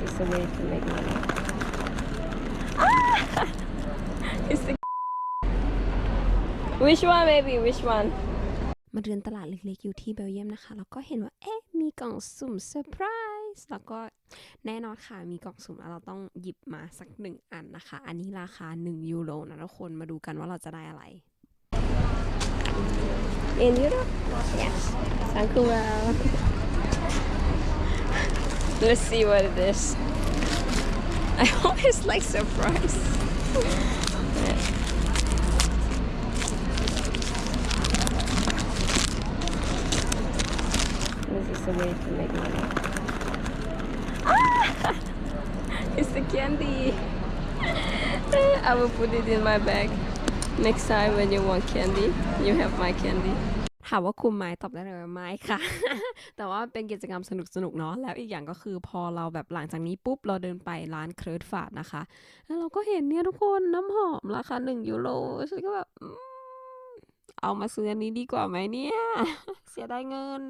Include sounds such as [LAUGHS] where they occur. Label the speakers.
Speaker 1: This is a way to make money. Ah! it's the Which one, baby? Which one? มาเดินตลาดเล็กๆอยู่ที่เบลเยียมนะคะ แล้วก็เห็นว่า เอ๊ะ มีกล่องสุ่มเซอร์ไพรส์แล้วก็แน่นอนค่ะ มีกล่องสุ่มแล้วเราต้องหยิบมาสักหนึ่งอันนะคะ อันนี้ราคา 1 ยูโรนะทุกคนมาดูกันว่าเราจะได้อะไร In Europe? Yes. Thank you well. Let's see what it is. [LAUGHS] I always like surprise. This is a way to make money. Ah! [LAUGHS] It's the candy. [LAUGHS] I will put it in my bag. Next time when you want candy, you have my candy. ถามว่าคุมไหมตอบได้เลยไม่ค่ะ แต่ว่าเป็นกิจกรรมสนุกสนุกๆเนาะแล้วอีกอย่างก็คือพอเราแบบหลังจากนี้ปุ๊บเราเดินไปร้านเครดฟาดนะคะ แล้วเราก็เห็นเนี่ยทุกคนน้ำหอมราคาหนึ่งยูโรฉันก็แบบเอามาซื้ออันนี้ดีกว่าไหมเนี่ย เสียดายเงิน